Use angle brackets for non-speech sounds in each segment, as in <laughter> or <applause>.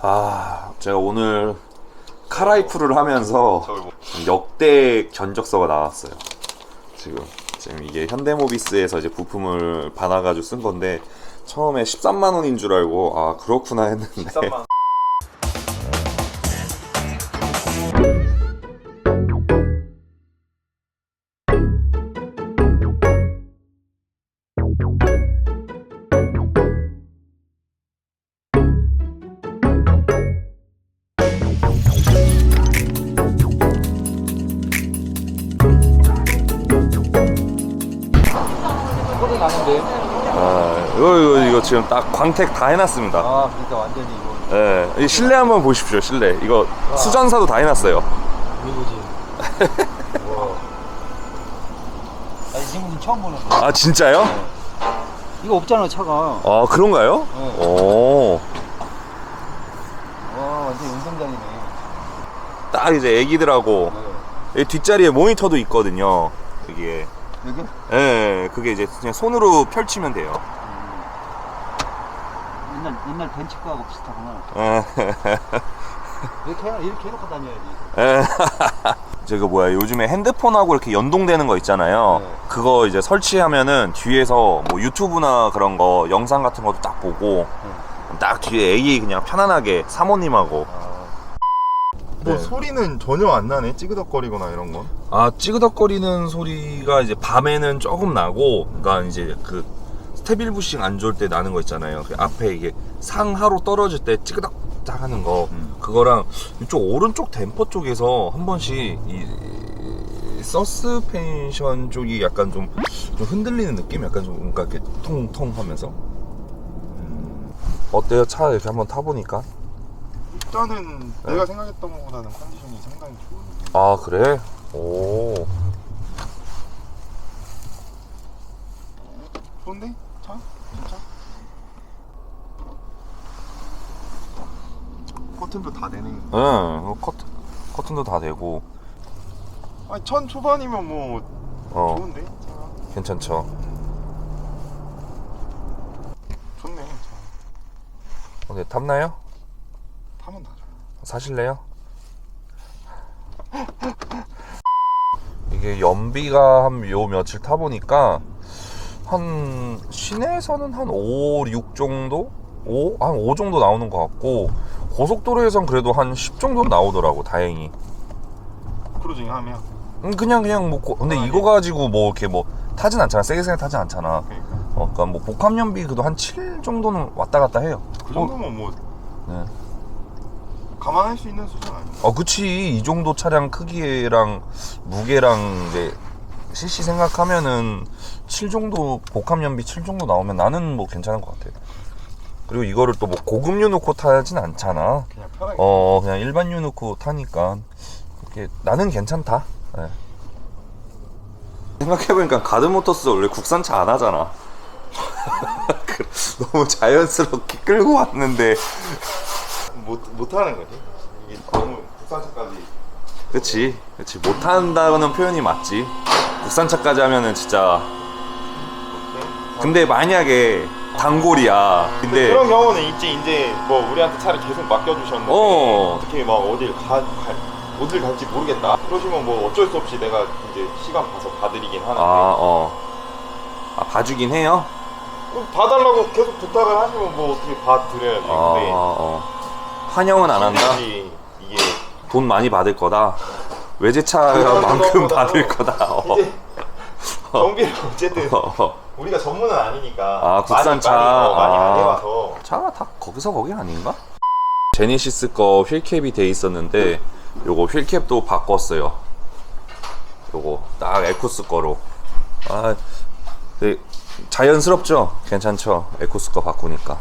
아, 제가 오늘 카라이프를 하면서 역대 견적서가 나왔어요. 지금 지금 이게 현대모비스에서 이제 부품을 받아가지고 쓴 건데 처음에 13만 원인 줄 알고 아 그렇구나 했는데 13만 이거, 이거 이거 지금 딱 광택 다 해놨습니다. 아, 그러니까 완전히 이거 예, 이 실내 한번 보십시오 실내 이거 수전사도 다 해놨어요. 이거지. <laughs> 와. 나이 친구는 처음 보는데. 아 진짜요? 이거 없잖아, 차가. 아 그런가요? 네. 오, 와, 완전 운동장이네. 딱 이제 애기들하고 네. 이 뒷자리에 모니터도 있거든요. 여기에. 여기? 예, 그게 이제 그냥 손으로 펼치면 돼요. 옛날, 옛날 벤츠카하고 비슷하구나. 예. 이렇게, 해- 이렇게 해놓고 다녀야지. 예. <laughs> 저거 뭐야 요즘에 핸드폰하고 이렇게 연동되는 거 있잖아요. 네. 그거 이제 설치하면은 뒤에서 뭐 유튜브나 그런 거 영상 같은 것도 딱 보고 딱 뒤에 애기 그냥 편안하게 사모님하고 뭐 네. 소리는 전혀 안 나네 찌그덕거리거나 이런 건 아 찌그덕거리는 소리가 이제 밤에는 조금 나고 그러니까 이제 그 스테빌 부싱 안 좋을 때 나는 거 있잖아요. 그 앞에 이게 상하로 떨어질 때 찌그덕 딱 하는 거. 음. 그거랑 이쪽 오른쪽 댐퍼 쪽에서 한 번씩 이 서스펜션 쪽이 약간 좀, 좀 흔들리는 느낌? 약간 좀 뭔가 이렇게 통통 하면서? 음. 어때요? 차 이렇게 한번 타보니까? 일단은 네. 내가 생각했던 것보다는 컨디션이 상당히 좋은데. 아 그래? 오. 좋은데? 차? 진짜? 커튼도 다 되네 응, 어, 커튼, 커튼도 다 되고, 아니 천 초반이면 뭐 어, 좋은데? 차가 괜찮죠. 좋네 차 오늘 탐나요? 타면 다 좋아 사실래요? 이게 연비가 한 요 며칠 타보니까, 한, 시내에서는 한 5, 6 정도? 5? 한 5 정도 나오는 것 같고, 고속도로에선 그래도 한 10 정도 나오더라고, 다행히. 크루징 하면 음, 그냥, 그냥 뭐, 고- 근데 아, 이거 예. 가지고 뭐, 이렇게 뭐, 타진 않잖아. 세게 세게 타진 않잖아. 그러니까 어, 그니까 뭐, 복합연비 그래도 한 7 정도는 왔다 갔다 해요. 그 정도면 뭐 네. 감안할 수 있는 수준 아니야 어, 그치. 이 정도 차량 크기랑 무게랑 이제 CC 생각하면은 7 정도, 복합 연비 7 정도 나오면 나는 뭐 괜찮은 것 같아. 그리고 이거를 또 뭐 고급류 놓고 타진 않잖아. 그냥 편하게 어, 그냥 일반류 놓고 타니까. 이렇게 나는 괜찮다. 예. 생각해보니까 가드모터스 원래 국산차 안 하잖아. <laughs> 그, 너무 자연스럽게 끌고 왔는데. 못, 못하는 거지 이게 너무 국산차까지 그치 그치 못한다는 표현이 맞지 국산차까지 하면은 진짜. 근데 만약에 단골이야. 근데 그런 경우는 있지 이제 뭐 우리한테 차를 계속 맡겨주셨는데 어. 어떻게 막 어딜 가, 갈 어딜 갈지 모르겠다. 그러시면 뭐 어쩔 수 없이 내가 이제 시간 봐서 봐드리긴 하는데. 아 어. 아, 봐주긴 해요? 그럼 봐달라고 계속 부탁을 하시면 뭐 어떻게 봐드려야지 근데. 어, 환영은 안 한다? 이게 돈 많이 받을 거다 외제차만큼 받을 거다 어. 이제 정비를 어쨌든 어. 우리가 전문은 아니니까 아, 국산차. 많이, 많이, 어, 많이 아. 해봐서 차가 다 거기서 거기 아닌가? 제네시스 거 휠캡이 돼 있었는데 요거 휠캡도 바꿨어요. 요거 딱 에쿠스 거로. 아, 네, 자연스럽죠? 괜찮죠? 에쿠스 거 바꾸니까.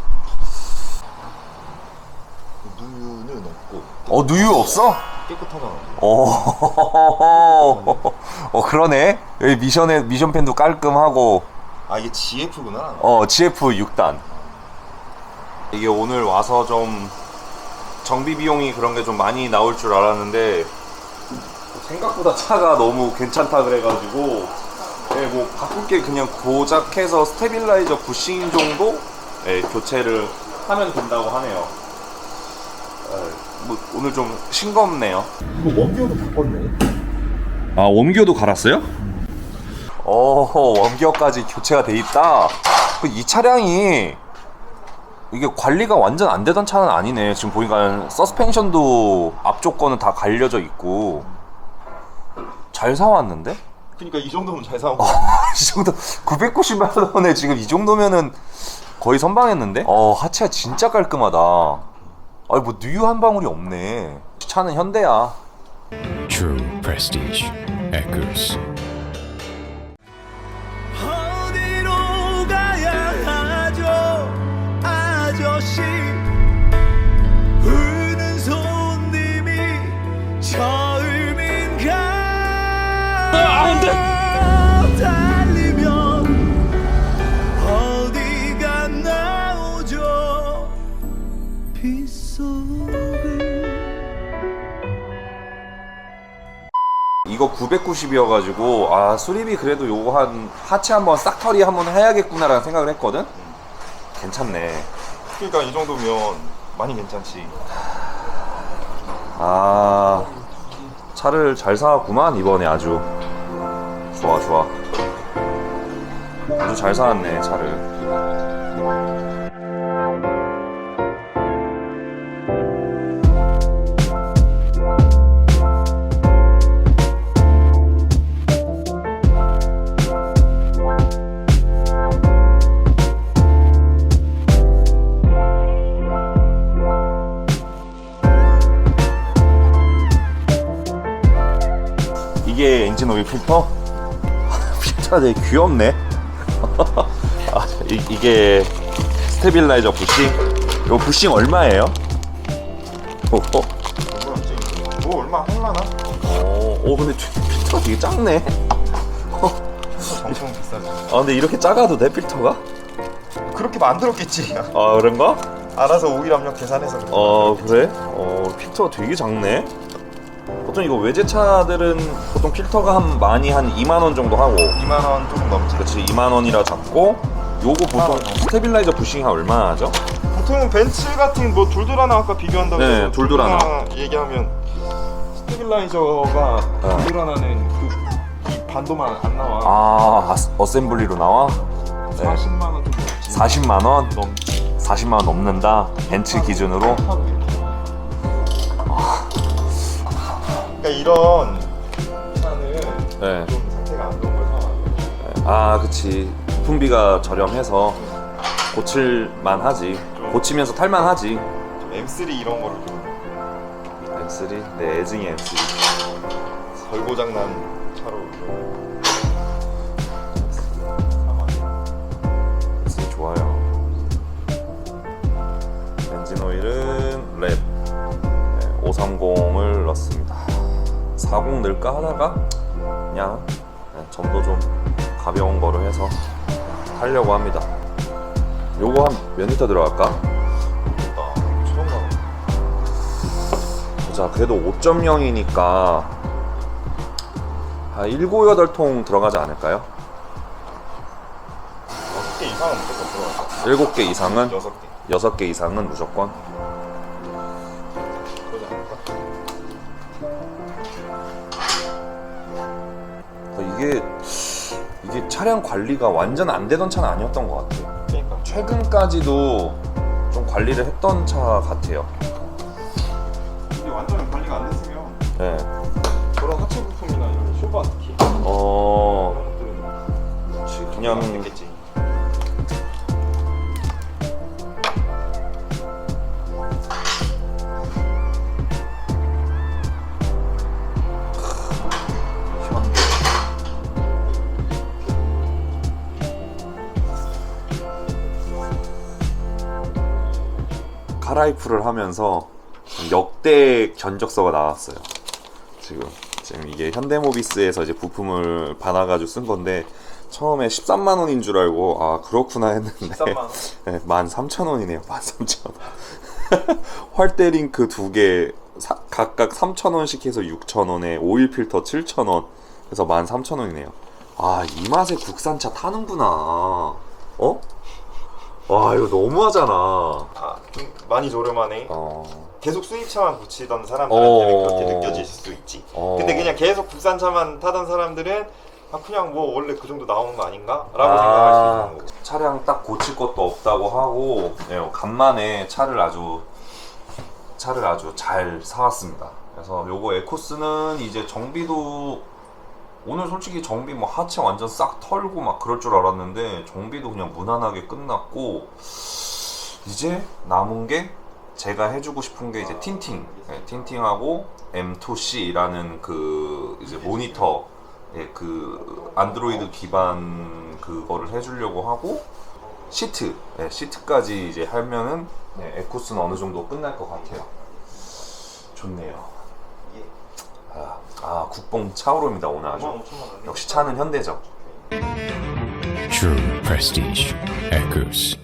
누유는 없고 어 누유 없어? 깨끗하잖아 어, <laughs> 어 그러네. 여기 미션에 미션 펜도 깔끔하고 아 이게 GF구나 어 GF 6단. 이게 오늘 와서 좀 정비 비용이 그런 게 좀 많이 나올 줄 알았는데 생각보다 차가 너무 괜찮다 그래가지고 네, 뭐 바꿀 게 그냥 고작해서 스테빌라이저 부싱 정도 네, 교체를 하면 된다고 하네요. 뭐 오늘 좀 싱겁네요. 이거 원기어도 바꿨네. 아 웜기어도 갈았어요? 어 웜기어까지 교체가 돼 있다. 그이 차량이 이게 관리가 완전 안 되던 차는 아니네. 지금 보니까 서스펜션도 앞쪽 거는 다 갈려져 있고 잘 사왔는데? 그러니까 이 정도면 잘 사온 <laughs> 거. 이 정도 990만 원에 지금 이 정도면은 거의 선방했는데? 어 하체가 진짜 깔끔하다. 아니 뭐 누유 한 방울이 없네. 차는 현대야. True prestige echoes. 어디로 가야 하죠 아저씨 이거 990이어가지고 아 수리비 그래도 요거 한 하체 한번 싹터리 한번 해야겠구나라는 생각을 했거든. 괜찮네. 그러니까 이 정도면 많이 괜찮지. 아 차를 잘 사왔구만 이번에 아주 좋아 좋아. 아주 잘 사왔네 차를. 필터? 필터가 되게 귀엽네. <laughs> 아, 이, 이게 스테빌라이저 부싱. 요 부싱 얼마예요? 오, 어, 뭐였지? 뭐 얼마 할라나? 어, 오, 근데 저 필터가 되게 작네. 엄청 비싸지. 아, 근데 이렇게 작아도 돼 필터가? 그렇게 만들었겠지. 아, 그런가? 알아서 오일 압력 계산해서. 어. 그래? 어, 필터가 되게 작네. 보통 이거 외제차들은 보통 필터가 한 많이 한 2만 원 정도 하고 2만 원 조금 넘지. 그렇지 2만 원이라 잡고 요거 보통 스테빌라이저 부싱이 한 얼마 하죠? 보통은 벤츠 같은 뭐 둘둘하나 아까 비교한다고 네, 해서 둘둘하나. 얘기하면 스테빌라이저가 어. 둘둘하나는 그 이 반도만 안 나와. 아 아스- 어셈블리로 나와? 네. 40만 원 정도 넘지. 40만 원? 넘지. 40만 원 넘는다 벤츠 기준으로 하고 이렇 그러니까 이런 차는 네. 좀 상태가 안 좋은 걸 사면 아 그치. 부품비가 저렴해서 고칠만 하지. 고치면서 탈만 하지. 좀 M3 이런 거를 좀 M3? 네 애증이 M3 걸고장 난 차로 좀 사면 M3 좋아요. 엔진 오일은 랩. 530을 넣습니다 40 넣을까 하다가 그냥 네, 점도 좀 가벼운 거로 해서 하려고 합니다 요거 한 몇 리터 들어갈까? 자 그래도 5.0이니까 한 7, 8통 들어가지 않을까요? 6개 이상은 무조건 들어가죠. 7개 이상은 6개. 6개 이상은 무조건 이게 이게 차량 관리가 완전 안 되던 차는 아니었던 것 같아요. 그러니까. 최근까지도 좀 관리를 했던 차 같아요. 이게 완전 관리가 안 됐으면 네. 그런 하체 부품이나 이런 쇼바 특히. 어. 그런 것들은 그냥 카라이프를 하면서 역대 견적서가 나왔어요. 지금 지금 이게 현대모비스에서 이제 부품을 받아가지고 쓴 건데 처음에 13만 원인 줄 알고 아 그렇구나 했는데 13만 원? <laughs> 네, 13,000원이네요. 13,000원. 활대 링크 두 개 각각 3,000원씩 해서 6,000원에 오일 필터 7,000원 그래서 13,000원이네요. 아, 이 맛에 국산차 타는구나. 어? 와, 이거 너무하잖아. 아, 좀 많이 저렴하네. 어. 계속 수입차만 고치던 사람들한테는 어. 그렇게 느껴질 수 있지. 어. 근데 그냥 계속 국산차만 타던 사람들은 아 그냥 뭐 원래 그 정도 나오는 거 아닌가? 라고 아, 생각할 수 있는 거고. 차량 딱 고칠 것도 없다고 하고 예, 간만에 차를 아주 차를 아주 잘 사왔습니다. 그래서 요거 에코스는 이제 정비도 오늘 솔직히 정비 뭐 하체 완전 싹 털고 막 그럴 줄 알았는데 정비도 그냥 무난하게 끝났고 이제 남은 게 제가 해주고 싶은 게 이제 틴팅, 예, 틴팅하고 M2C라는 그 이제 모니터, 예, 그 안드로이드 기반 그거를 해주려고 하고 시트, 예, 시트까지 이제 하면은 예, 에코스는 어느 정도 끝날 것 같아요. 좋네요. 아, 아 국뽕 차오릅니다 오늘 아주. 55,000원 원. 역시 차는 현대적. True prestige echoes.